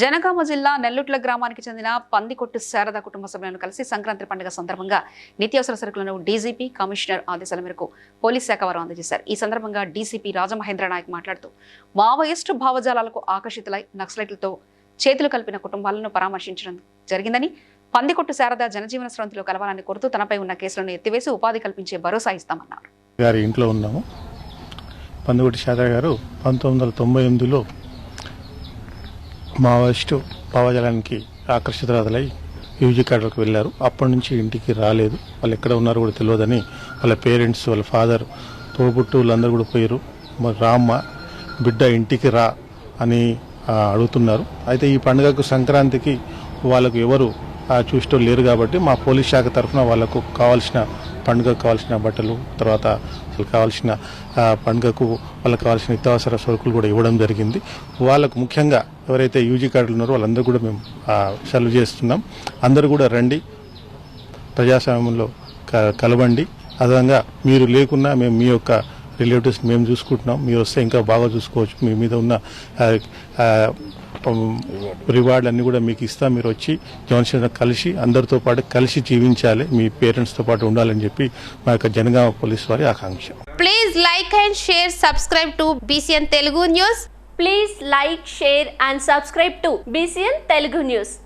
జనగామ జిల్లా నెల్లుట్ల గ్రామానికి చెందిన పందికొట్టు శారద కుటుంబ సభ్యులను కలిసి సంక్రాంతి పండుగ సందర్భంగా నిత్యావసర సరుకులను డీజీపీ కమిషనర్ ఆదేశాల మేరకు పోలీస్ శాఖ వారు అందజేశారు. ఈ సందర్భంగా డీసీపీ రాజమహేంద్ర నాయక్ మాట్లాడుతూ మావోయిస్టు భావజాలాలకు ఆకర్షితులై నక్సలైట్లతో చేతులు కలిపిన కుటుంబాలను పరామర్శించడం జరిగిందని పందికొట్టు శారద జనజీవన స్రవంతిలో కలవాలని కోరుతూ తనపై ఉన్న కేసులను ఎత్తివేసి ఉపాధి కల్పించే భరోసా ఇస్తామన్నారు. గారి ఇంట్లో ఉన్నాము. శారద గారు పంతొమ్మిది వందల తొంభై ఎనిమిదిలో మావోయిస్టు భావజాలానికి ఆకర్షితురాదులై యూజీ కార్డులకు వెళ్ళారు. అప్పటి నుంచి ఇంటికి రాలేదు. వాళ్ళు ఎక్కడ ఉన్నారో కూడా తెలియదని వాళ్ళ పేరెంట్స్ వాళ్ళ ఫాదర్ తోబుట్టువులందరూ కూడా పోయారు మరి రామ్మ బిడ్డ ఇంటికి రా అని అడుగుతున్నారు. అయితే ఈ పండుగకు సంక్రాంతికి వాళ్ళకు ఎవరు చూసేటోళ్ళు లేరు కాబట్టి మా పోలీస్ శాఖ తరఫున వాళ్ళకు కావాల్సిన పండుగకు కావాల్సిన బట్టలు తర్వాత అసలు కావాల్సిన పండుగకు వాళ్ళకి కావాల్సిన నిత్యావసర సరుకులు కూడా ఇవ్వడం జరిగింది. వాళ్ళకు ముఖ్యంగా ఎవరైతే యూజీ కార్డులు ఉన్నారో వాళ్ళందరూ కూడా మేము సెలవు చేస్తున్నాం. అందరూ కూడా రండి ప్రజాస్వామ్యంలో క- కలవండి. అదనంగా మీరు లేకున్నా మేము మీ యొక్క రిలేటివ్స్ మేము చూసుకుంటున్నాం. మీరు వస్తే ఇంకా బాగా చూసుకోవచ్చు. మీ మీద ఉన్న రివార్డ్ అన్ని కూడా మీకు ఇస్తా మీరు వచ్చి జగన్ కలిసి అందరితో పాటు కలిసి జీవించాలి మీ పేరెంట్స్తో పాటు ఉండాలని చెప్పి మా యొక్క జనగామ పోలీస్ వారి ఆకాంక్ష. Please like and share subscribe to BCN Telugu news please like share and subscribe to BCN Telugu news